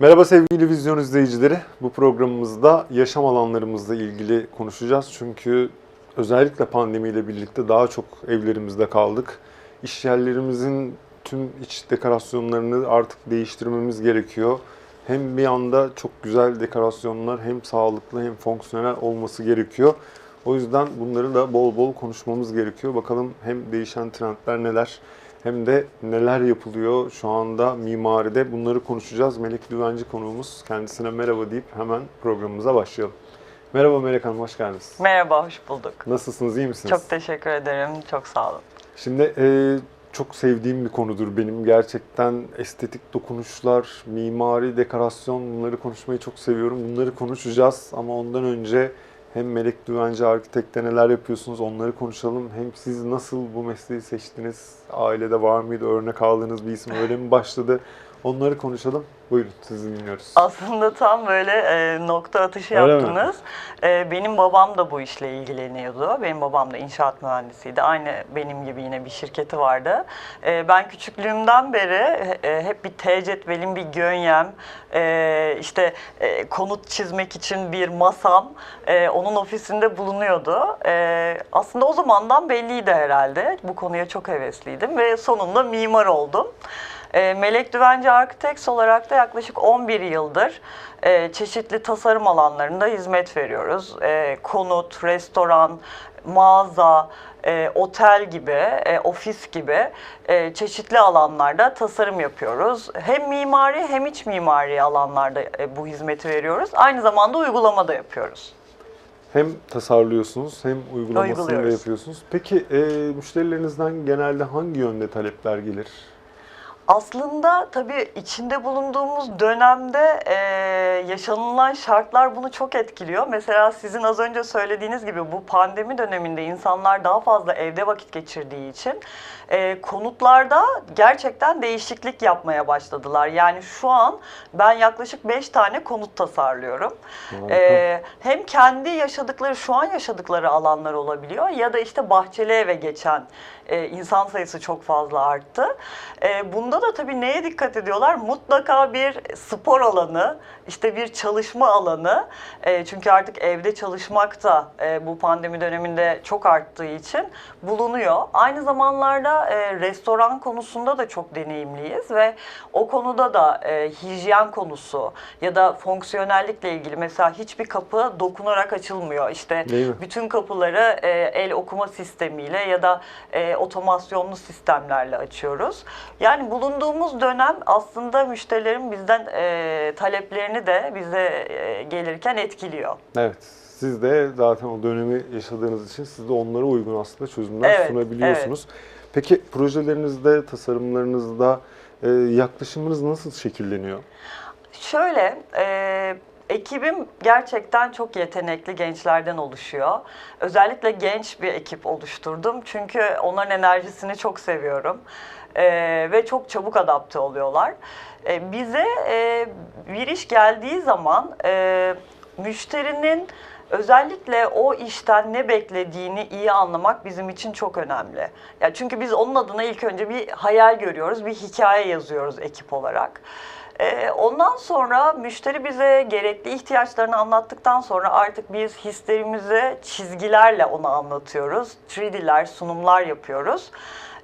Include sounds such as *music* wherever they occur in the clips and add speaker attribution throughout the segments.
Speaker 1: Merhaba sevgili vizyon izleyicileri. Bu programımızda yaşam alanlarımızla ilgili konuşacağız. Çünkü özellikle pandemiyle birlikte daha çok evlerimizde kaldık. İş yerlerimizin tüm iç dekorasyonlarını artık değiştirmemiz gerekiyor. Hem bir anda çok güzel dekorasyonlar hem sağlıklı hem fonksiyonel olması gerekiyor. O yüzden bunları da bol bol konuşmamız gerekiyor. Bakalım hem değişen trendler neler hem de neler yapılıyor şu anda mimaride bunları konuşacağız. Melek Düvenci konuğumuz. Kendisine merhaba deyip hemen programımıza başlayalım. Merhaba Melek Hanım, hoş geldiniz.
Speaker 2: Merhaba, hoş bulduk.
Speaker 1: Nasılsınız, iyi misiniz?
Speaker 2: Çok teşekkür ederim, çok sağ olun.
Speaker 1: Şimdi e, çok sevdiğim bir konudur benim. Gerçekten estetik dokunuşlar, mimari, dekorasyon bunları konuşmayı çok seviyorum. Bunları konuşacağız ama ondan önce hem Melek Düvenci Arkitek'te neler yapıyorsunuz onları konuşalım. Hem siz nasıl bu mesleği seçtiniz? Ailede var mıydı? Örnek aldığınız bir isim öyle mi başladı? Onları konuşalım. Buyurun sizi dinliyoruz.
Speaker 2: Aslında tam böyle e, nokta atışı
Speaker 1: Öyle mi?
Speaker 2: yaptınız. E, benim babam da bu işle ilgileniyordu. Benim babam da inşaat mühendisiydi. Aynı benim gibi yine bir şirketi vardı. E, ben küçüklüğümden beri e, hep bir T cetvelim, bir gönyem, e, işte e, konut çizmek için bir masam e, onun ofisinde bulunuyordu. E, aslında o zamandan belliydi herhalde. Bu konuya çok hevesliydim ve sonunda mimar oldum. E, Melek Düvenci Architects olarak da yaklaşık 11 yıldır e, çeşitli tasarım alanlarında hizmet veriyoruz. E, konut, restoran, mağaza, e, otel gibi, e, ofis gibi e, çeşitli alanlarda tasarım yapıyoruz. Hem mimari hem iç mimari alanlarda e, bu hizmeti veriyoruz. Aynı zamanda uygulama da yapıyoruz.
Speaker 1: Hem tasarlıyorsunuz hem uygulamasını da yapıyorsunuz. Peki e, müşterilerinizden genelde hangi yönde talepler gelir?
Speaker 2: Aslında tabii içinde bulunduğumuz dönemde e, yaşanılan şartlar bunu çok etkiliyor. Mesela sizin az önce söylediğiniz gibi bu pandemi döneminde insanlar daha fazla evde vakit geçirdiği için e, konutlarda gerçekten değişiklik yapmaya başladılar. Yani şu an ben yaklaşık 5 tane konut tasarlıyorum. E, hem kendi yaşadıkları, şu an yaşadıkları alanlar olabiliyor ya da işte bahçeli eve geçen e, insan sayısı çok fazla arttı. E, bunda da tabii neye dikkat ediyorlar? Mutlaka bir spor alanı, işte bir çalışma alanı. E, çünkü artık evde çalışmak da e, bu pandemi döneminde çok arttığı için bulunuyor. Aynı zamanlarda e, restoran konusunda da çok deneyimliyiz ve o konuda da e, hijyen konusu ya da fonksiyonellikle ilgili mesela hiçbir kapı dokunarak açılmıyor. İşte bütün kapıları e, el okuma sistemiyle ya da e, otomasyonlu sistemlerle açıyoruz. Yani bulunduğumuz dönem aslında müşterilerin bizden e, taleplerini de bize e, gelirken etkiliyor.
Speaker 1: Evet. Siz de zaten o dönemi yaşadığınız için siz de onlara uygun aslında çözümler
Speaker 2: Evet,
Speaker 1: sunabiliyorsunuz. Peki projelerinizde, tasarımlarınızda e, yaklaşımınız nasıl şekilleniyor?
Speaker 2: Şöyle, e, ekibim gerçekten çok yetenekli gençlerden oluşuyor. Özellikle genç bir ekip oluşturdum. Çünkü onların enerjisini çok seviyorum. E, ve çok çabuk adapte oluyorlar. E, bize e, bir iş geldiği zaman e, müşterinin özellikle o işten ne beklediğini iyi anlamak bizim için çok önemli. Ya çünkü biz onun adına ilk önce bir hayal görüyoruz, bir hikaye yazıyoruz ekip olarak. Ee, ondan sonra müşteri bize gerekli ihtiyaçlarını anlattıktan sonra artık biz hislerimizi çizgilerle ona anlatıyoruz. 3D'ler, sunumlar yapıyoruz.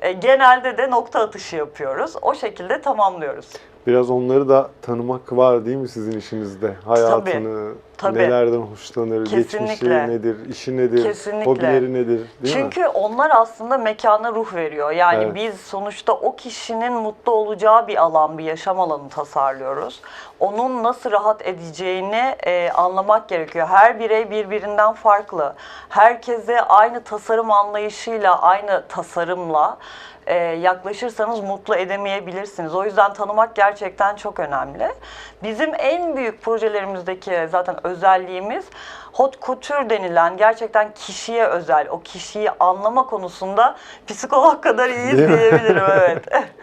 Speaker 2: Ee, genelde de nokta atışı yapıyoruz. O şekilde tamamlıyoruz.
Speaker 1: Biraz onları da tanımak var değil mi sizin işinizde? Hayatını,
Speaker 2: tabii.
Speaker 1: nelerden hoşlanır,
Speaker 2: Kesinlikle.
Speaker 1: geçmişi nedir, işi nedir,
Speaker 2: Kesinlikle.
Speaker 1: hobileri nedir değil mi?
Speaker 2: Çünkü onlar aslında mekana ruh veriyor. Yani
Speaker 1: Evet.
Speaker 2: biz sonuçta o kişinin mutlu olacağı bir alan, bir yaşam alanı tasarlıyoruz. Onun nasıl rahat edeceğini e, anlamak gerekiyor. Her birey birbirinden farklı. Herkese aynı tasarım anlayışıyla, aynı tasarımla e, yaklaşırsanız mutlu edemeyebilirsiniz. O yüzden tanımak gerçekten çok önemli. Bizim en büyük projelerimizdeki zaten özelliğimiz hot couture denilen gerçekten kişiye özel, o kişiyi anlama konusunda psikolog kadar iyiyiz diyebilirim evet. *laughs*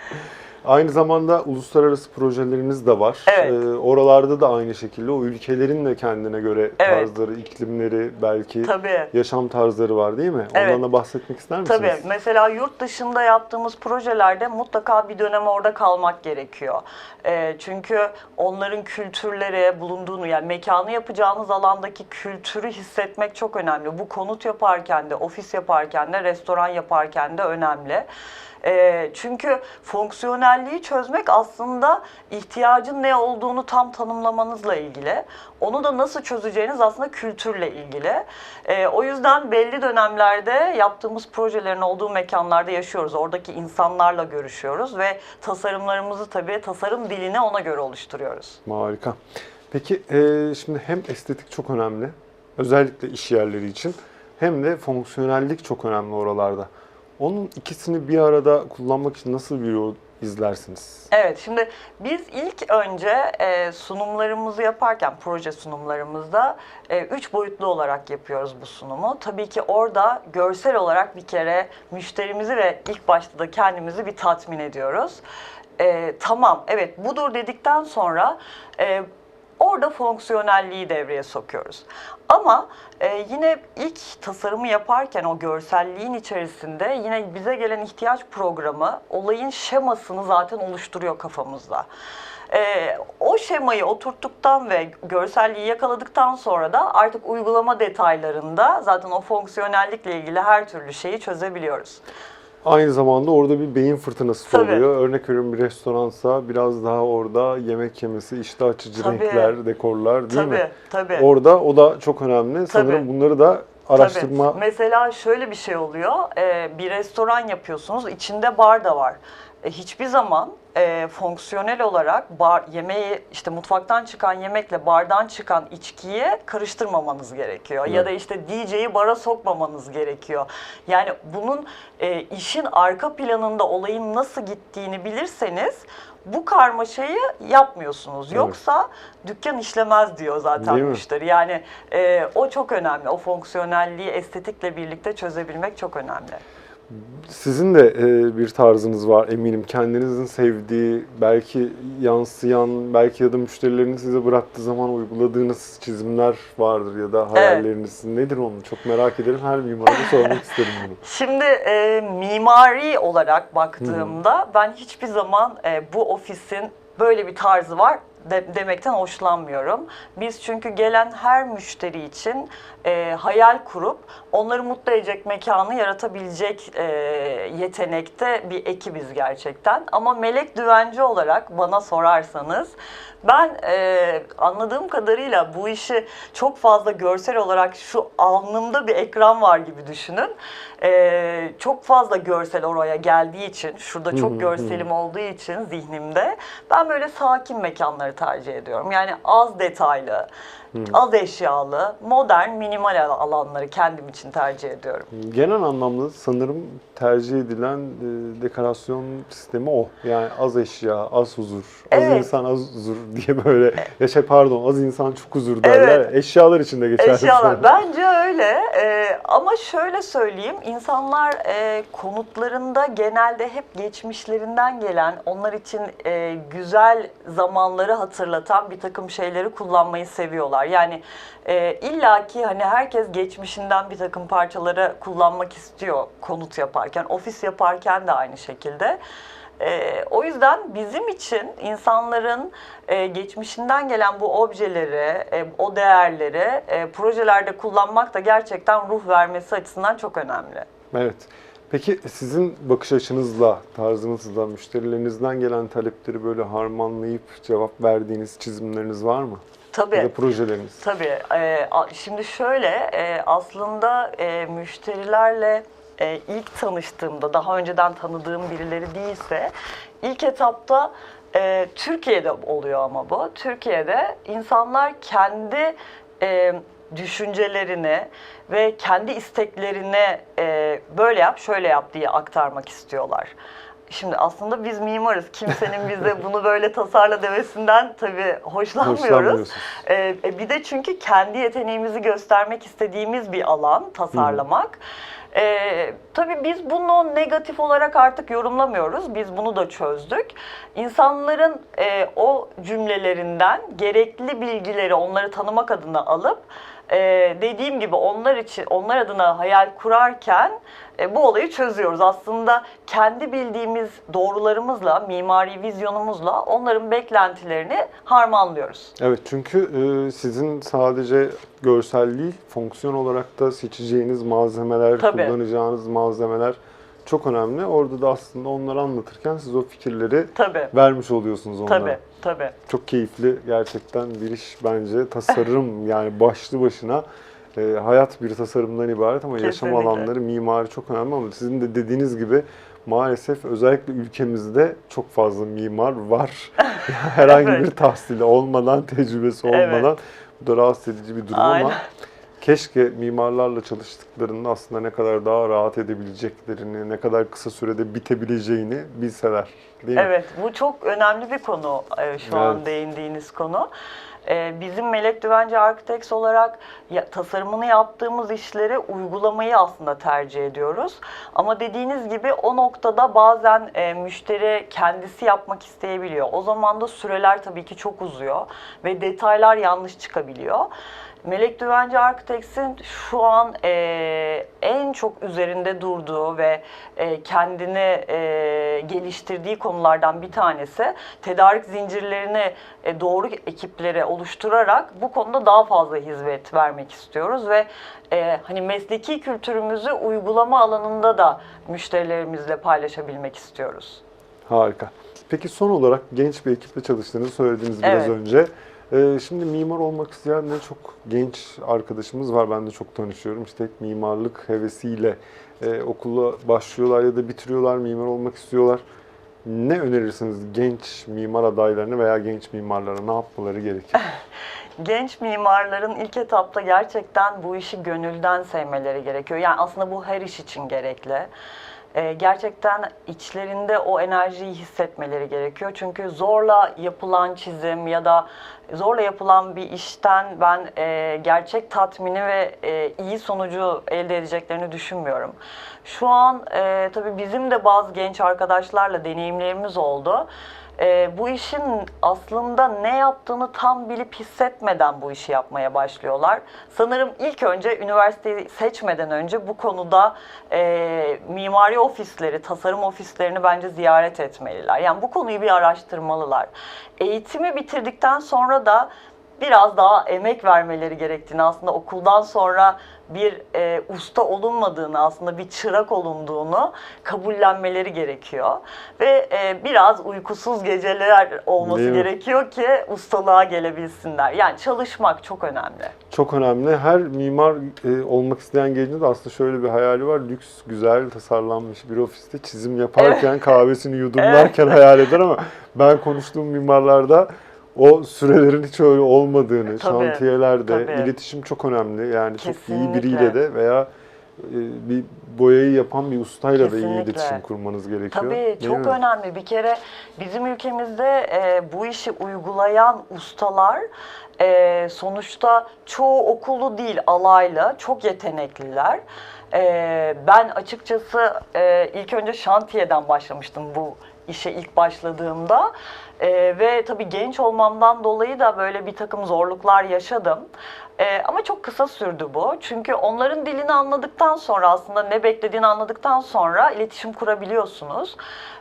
Speaker 1: Aynı zamanda uluslararası projeleriniz de var.
Speaker 2: Evet.
Speaker 1: Ee, oralarda da aynı şekilde o ülkelerin de kendine göre
Speaker 2: Evet.
Speaker 1: tarzları, iklimleri, belki
Speaker 2: Tabii.
Speaker 1: yaşam tarzları var değil mi?
Speaker 2: Evet.
Speaker 1: Ondan da bahsetmek ister misiniz?
Speaker 2: Tabii. Mesela yurt dışında yaptığımız projelerde mutlaka bir dönem orada kalmak gerekiyor. Ee, çünkü onların kültürleri, bulunduğunu yani mekanı yapacağınız alandaki kültürü hissetmek çok önemli. Bu konut yaparken de, ofis yaparken de, restoran yaparken de önemli. Ee, çünkü fonksiyonelliği çözmek aslında ihtiyacın ne olduğunu tam tanımlamanızla ilgili. Onu da nasıl çözeceğiniz aslında kültürle ilgili. Ee, o yüzden belli dönemlerde yaptığımız projelerin olduğu mekanlarda yaşıyoruz. Oradaki insanlarla görüşüyoruz ve tasarımlarımızı tabii tasarım dilini ona göre oluşturuyoruz.
Speaker 1: Harika. Peki e, şimdi hem estetik çok önemli, özellikle iş yerleri için, hem de fonksiyonellik çok önemli oralarda. Onun ikisini bir arada kullanmak için nasıl bir yol izlersiniz?
Speaker 2: Evet, şimdi biz ilk önce e, sunumlarımızı yaparken, proje sunumlarımızda e, üç boyutlu olarak yapıyoruz bu sunumu. Tabii ki orada görsel olarak bir kere müşterimizi ve ilk başta da kendimizi bir tatmin ediyoruz. E, tamam, evet budur dedikten sonra e, orada fonksiyonelliği devreye sokuyoruz. Ama e, yine ilk tasarımı yaparken o görselliğin içerisinde yine bize gelen ihtiyaç programı olayın şemasını zaten oluşturuyor kafamızda. E, o şemayı oturttuktan ve görselliği yakaladıktan sonra da artık uygulama detaylarında zaten o fonksiyonellikle ilgili her türlü şeyi çözebiliyoruz.
Speaker 1: Aynı zamanda orada bir beyin fırtınası
Speaker 2: Tabii.
Speaker 1: oluyor. Örnek veriyorum bir restoransa biraz daha orada yemek yemesi, iştah açıcı
Speaker 2: Tabii.
Speaker 1: renkler, dekorlar değil
Speaker 2: tabii,
Speaker 1: mi?
Speaker 2: tabii.
Speaker 1: Orada o da çok önemli. Sanırım bunları da araştırma
Speaker 2: Tabii. Mesela şöyle bir şey oluyor. Ee, bir restoran yapıyorsunuz, içinde bar da var. E, hiçbir zaman e, fonksiyonel olarak bar yemeği işte mutfaktan çıkan yemekle bardan çıkan içkiyi karıştırmamanız gerekiyor. Ya
Speaker 1: Evet.
Speaker 2: da işte DJ'yi bara sokmamanız gerekiyor. Yani bunun e, işin arka planında olayın nasıl gittiğini bilirseniz bu karmaşayı yapmıyorsunuz.
Speaker 1: Evet.
Speaker 2: Yoksa dükkan işlemez diyor zaten
Speaker 1: Değil mi?
Speaker 2: müşteri. Yani e, o çok önemli. O fonksiyonelliği estetikle birlikte çözebilmek çok önemli.
Speaker 1: Sizin de e, bir tarzınız var eminim. Kendinizin sevdiği, belki yansıyan, belki ya da müşterilerin size bıraktığı zaman uyguladığınız çizimler vardır ya da hayalleriniz. Nedir onu? Çok merak ederim. Her mimara sormak isterim bunu. *laughs*
Speaker 2: Şimdi e, mimari olarak baktığımda ben hiçbir zaman e, bu ofisin böyle bir tarzı var de- demekten hoşlanmıyorum. Biz çünkü gelen her müşteri için e, hayal kurup onları mutlu edecek mekanı yaratabilecek e, yetenekte bir ekibiz gerçekten. Ama melek düvenci olarak bana sorarsanız ben e, anladığım kadarıyla bu işi çok fazla görsel olarak şu alnımda bir ekran var gibi düşünün. E, çok fazla görsel oraya geldiği için, şurada çok görselim olduğu için zihnimde ben böyle sakin mekanları tercih ediyorum. Yani az detaylı, az eşyalı, modern, minimal al- alanları kendim için tercih ediyorum.
Speaker 1: Genel anlamda sanırım tercih edilen e, dekorasyon sistemi o. Yani az eşya, az huzur. Az
Speaker 2: Evet.
Speaker 1: insan, az huzur *laughs* diye böyle. Ya şey pardon, az insan çok huzur derler.
Speaker 2: Evet.
Speaker 1: Eşyalar için de geçerli.
Speaker 2: Eşyalar. Bence öyle. Ee, ama şöyle söyleyeyim. insanlar e, konutlarında genelde hep geçmişlerinden gelen, onlar için e, güzel zamanları hatırlatan bir takım şeyleri kullanmayı seviyorlar. Yani e, illaki hani herkes geçmişinden bir takım parçaları kullanmak istiyor konut yaparken, ofis yaparken de aynı şekilde. Ee, o yüzden bizim için insanların e, geçmişinden gelen bu objeleri, e, o değerleri e, projelerde kullanmak da gerçekten ruh vermesi açısından çok önemli.
Speaker 1: Evet. Peki sizin bakış açınızla, tarzınızla, müşterilerinizden gelen talepleri böyle harmanlayıp cevap verdiğiniz çizimleriniz var mı? Ya
Speaker 2: Tabii.
Speaker 1: da projeleriniz?
Speaker 2: Tabii. Ee, şimdi şöyle e, aslında e, müşterilerle e, ilk tanıştığımda daha önceden tanıdığım birileri değilse ilk etapta e, Türkiye'de oluyor ama bu. Türkiye'de insanlar kendi e, düşüncelerini ve kendi isteklerini e, böyle yap şöyle yap diye aktarmak istiyorlar. Şimdi aslında biz mimarız. Kimsenin bize *laughs* bunu böyle tasarla demesinden tabii hoşlanmıyoruz. Ee, bir de çünkü kendi yeteneğimizi göstermek istediğimiz bir alan tasarlamak. Ee, tabii biz bunu negatif olarak artık yorumlamıyoruz. Biz bunu da çözdük. İnsanların e, o cümlelerinden gerekli bilgileri onları tanımak adına alıp e, dediğim gibi onlar için onlar adına hayal kurarken e, bu olayı çözüyoruz. Aslında kendi bildiğimiz doğrularımızla, mimari vizyonumuzla onların beklentilerini harmanlıyoruz.
Speaker 1: Evet çünkü e, sizin sadece görsel değil, fonksiyon olarak da seçeceğiniz malzemeler,
Speaker 2: Tabii.
Speaker 1: kullanacağınız malzemeler çok önemli. Orada da aslında onları anlatırken siz o fikirleri
Speaker 2: Tabii.
Speaker 1: vermiş oluyorsunuz onlara.
Speaker 2: Tabii, tabii.
Speaker 1: Çok keyifli gerçekten bir iş bence. Tasarım *laughs* yani başlı başına e, hayat bir tasarımdan ibaret ama yaşam
Speaker 2: Kesinlikle.
Speaker 1: alanları, mimari çok önemli ama sizin de dediğiniz gibi maalesef özellikle ülkemizde çok fazla mimar var. *laughs* Herhangi
Speaker 2: Evet.
Speaker 1: bir tahsili olmadan, tecrübesi
Speaker 2: Evet.
Speaker 1: olmadan bu da rahatsız edici bir durum ama
Speaker 2: Aynen.
Speaker 1: Keşke mimarlarla çalıştıklarında aslında ne kadar daha rahat edebileceklerini, ne kadar kısa sürede bitebileceğini bilseler. Değil mi?
Speaker 2: Evet, bu çok önemli bir konu e, şu an
Speaker 1: Evet.
Speaker 2: değindiğiniz konu. E, Bizim Melek Düvenci Architects olarak tasarımını yaptığımız işleri uygulamayı aslında tercih ediyoruz. Ama dediğiniz gibi o noktada bazen e, müşteri kendisi yapmak isteyebiliyor. O zaman da süreler tabii ki çok uzuyor ve detaylar yanlış çıkabiliyor. Melek Düvenci Architects'in şu an e, en çok üzerinde durduğu ve e, kendini e, geliştirdiği konulardan bir tanesi tedarik zincirlerini e, doğru ekiplere oluşturarak bu konuda daha fazla hizmet vermek istiyoruz ve e, hani mesleki kültürümüzü uygulama alanında da müşterilerimizle paylaşabilmek istiyoruz.
Speaker 1: Harika. Peki son olarak genç bir ekiple çalıştığınızı söylediniz biraz
Speaker 2: Evet.
Speaker 1: önce. Ee, şimdi mimar olmak isteyen de çok genç arkadaşımız var. Ben de çok tanışıyorum. İşte mimarlık hevesiyle e, okula başlıyorlar ya da bitiriyorlar, mimar olmak istiyorlar. Ne önerirsiniz genç mimar adaylarına veya genç mimarlara ne yapmaları gerekir? *laughs*
Speaker 2: Genç mimarların ilk etapta gerçekten bu işi gönülden sevmeleri gerekiyor. Yani aslında bu her iş için gerekli. Ee, gerçekten içlerinde o enerjiyi hissetmeleri gerekiyor. Çünkü zorla yapılan çizim ya da zorla yapılan bir işten ben e, gerçek tatmini ve e, iyi sonucu elde edeceklerini düşünmüyorum. Şu an e, tabii bizim de bazı genç arkadaşlarla deneyimlerimiz oldu. Ee, bu işin aslında ne yaptığını tam bilip hissetmeden bu işi yapmaya başlıyorlar. Sanırım ilk önce üniversiteyi seçmeden önce bu konuda e, mimari ofisleri, tasarım ofislerini bence ziyaret etmeliler. Yani bu konuyu bir araştırmalılar. Eğitimi bitirdikten sonra da biraz daha emek vermeleri gerektiğini aslında okuldan sonra bir e, usta olunmadığını aslında bir çırak olunduğunu kabullenmeleri gerekiyor ve e, biraz uykusuz geceler olması
Speaker 1: Değil mi?
Speaker 2: gerekiyor ki ustalığa gelebilsinler. Yani çalışmak çok önemli.
Speaker 1: Çok önemli. Her mimar e, olmak isteyen gencin de aslında şöyle bir hayali var. Lüks, güzel, tasarlanmış bir ofiste çizim yaparken, kahvesini *laughs* yudumlarken hayal eder ama ben konuştuğum mimarlarda o sürelerin hiç öyle olmadığını,
Speaker 2: Tabii,
Speaker 1: şantiyelerde
Speaker 2: tabii.
Speaker 1: iletişim çok önemli. Yani çok iyi
Speaker 2: Kesinlikle.
Speaker 1: biriyle de veya e, bir boyayı yapan bir ustayla da iyi
Speaker 2: Kesinlikle.
Speaker 1: iletişim kurmanız gerekiyor.
Speaker 2: Tabii
Speaker 1: Değil
Speaker 2: çok
Speaker 1: mi?
Speaker 2: önemli. Bir kere bizim ülkemizde e, bu işi uygulayan ustalar e, sonuçta çoğu okulu değil alaylı, çok yetenekliler. E, ben açıkçası e, ilk önce şantiyeden başlamıştım bu işe ilk başladığımda. E, ve tabii genç olmamdan dolayı da böyle bir takım zorluklar yaşadım. E, ama çok kısa sürdü bu. Çünkü onların dilini anladıktan sonra aslında ne beklediğini anladıktan sonra iletişim kurabiliyorsunuz.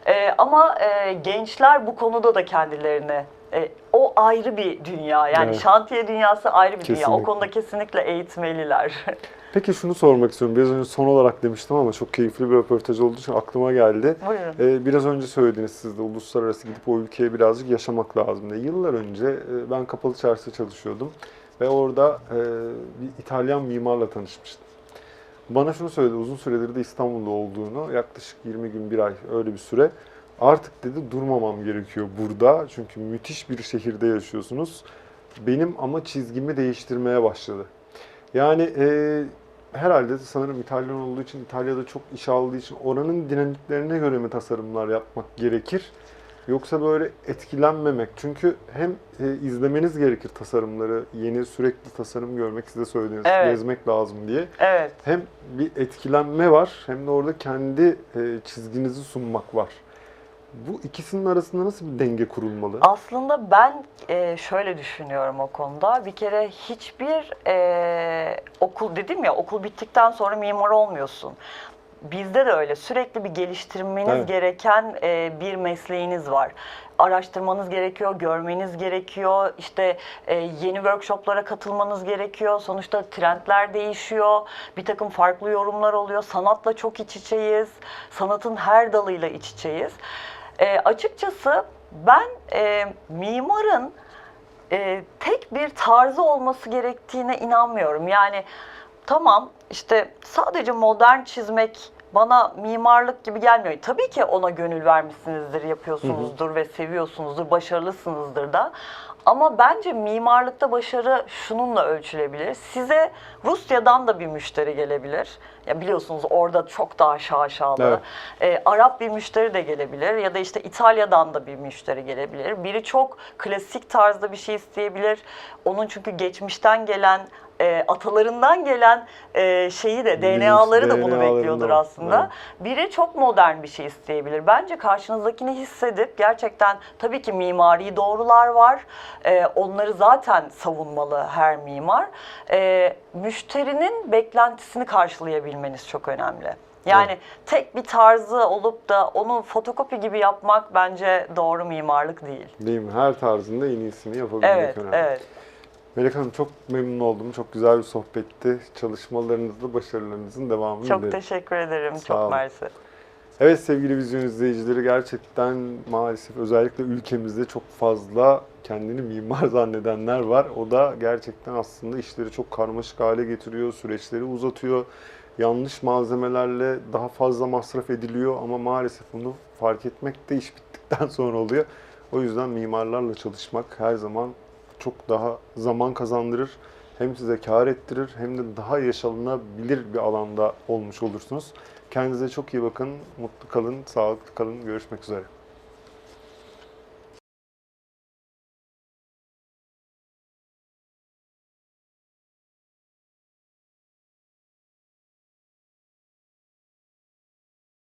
Speaker 2: E, ama e, gençler bu konuda da kendilerini e, o ayrı bir dünya. Yani
Speaker 1: Evet.
Speaker 2: şantiye dünyası ayrı bir dünya. O
Speaker 1: Kesinlikle.
Speaker 2: konuda kesinlikle eğitmeliler. *laughs*
Speaker 1: Peki şunu sormak istiyorum. Biraz önce son olarak demiştim ama çok keyifli bir röportaj olduğu için aklıma geldi.
Speaker 2: Buyurun.
Speaker 1: Ee, biraz önce söylediniz siz de uluslararası gidip o ülkeye birazcık yaşamak lazım diye. Yıllar önce e, ben Kapalı Çarşı'da çalışıyordum ve orada e, bir İtalyan mimarla tanışmıştım. Bana şunu söyledi, uzun süredir de İstanbul'da olduğunu, yaklaşık 20 gün, bir ay öyle bir süre. Artık dedi durmamam gerekiyor burada çünkü müthiş bir şehirde yaşıyorsunuz. Benim ama çizgimi değiştirmeye başladı. Yani e, herhalde sanırım İtalyan olduğu için, İtalya'da çok iş aldığı için oranın dinamiklerine göre mi tasarımlar yapmak gerekir? Yoksa böyle etkilenmemek. Çünkü hem e, izlemeniz gerekir tasarımları, yeni sürekli tasarım görmek size söylediğiniz,
Speaker 2: Evet.
Speaker 1: gezmek lazım diye.
Speaker 2: Evet.
Speaker 1: Hem bir etkilenme var hem de orada kendi e, çizginizi sunmak var. Bu ikisinin arasında nasıl bir denge kurulmalı?
Speaker 2: Aslında ben e, şöyle düşünüyorum o konuda. Bir kere hiçbir e, okul dedim ya okul bittikten sonra mimar olmuyorsun. Bizde de öyle sürekli bir geliştirmeniz
Speaker 1: Evet.
Speaker 2: gereken e, bir mesleğiniz var. Araştırmanız gerekiyor, görmeniz gerekiyor, işte e, yeni workshoplara katılmanız gerekiyor. Sonuçta trendler değişiyor, bir takım farklı yorumlar oluyor. Sanatla çok iç içeyiz, sanatın her dalıyla iç içeyiz. E, açıkçası ben e, mimarın e, tek bir tarzı olması gerektiğine inanmıyorum. Yani tamam işte sadece modern çizmek bana mimarlık gibi gelmiyor. Tabii ki ona gönül vermişsinizdir, yapıyorsunuzdur ve seviyorsunuzdur, başarılısınızdır da. Ama bence mimarlıkta başarı şununla ölçülebilir. Size Rusya'dan da bir müşteri gelebilir. Ya biliyorsunuz orada çok daha şaşalı.
Speaker 1: Evet.
Speaker 2: E, Arap bir müşteri de gelebilir ya da işte İtalya'dan da bir müşteri gelebilir. Biri çok klasik tarzda bir şey isteyebilir. Onun çünkü geçmişten gelen, e, atalarından gelen e, şeyi de, DNA'ları da bunu bekliyordur aslında.
Speaker 1: Evet.
Speaker 2: Biri çok modern bir şey isteyebilir. Bence karşınızdakini hissedip gerçekten tabii ki mimari doğrular var. E, onları zaten savunmalı her mimar. E, müşterinin beklentisini karşılayabilmeniz çok önemli. Yani tek bir tarzı olup da onu fotokopi gibi yapmak bence doğru mimarlık değil.
Speaker 1: Değil mi? Her tarzında en iyisini yapabilmek
Speaker 2: Evet,
Speaker 1: önemli.
Speaker 2: evet.
Speaker 1: Melek Hanım çok memnun oldum. Çok güzel bir sohbetti. Çalışmalarınızda başarılarınızın devamını
Speaker 2: Çok
Speaker 1: dilerim.
Speaker 2: teşekkür ederim.
Speaker 1: Sağ
Speaker 2: çok mersi.
Speaker 1: Evet sevgili vizyon izleyicileri gerçekten maalesef özellikle ülkemizde çok fazla kendini mimar *laughs* zannedenler var. O da gerçekten aslında işleri çok karmaşık hale getiriyor, süreçleri uzatıyor. Yanlış malzemelerle daha fazla masraf ediliyor ama maalesef bunu fark etmek de iş bittikten *laughs* sonra oluyor. O yüzden mimarlarla çalışmak her zaman çok daha zaman kazandırır. Hem size kar ettirir hem de daha yaşanılabilir bir alanda olmuş olursunuz. Kendinize çok iyi bakın, mutlu kalın, sağlıklı kalın. Görüşmek üzere.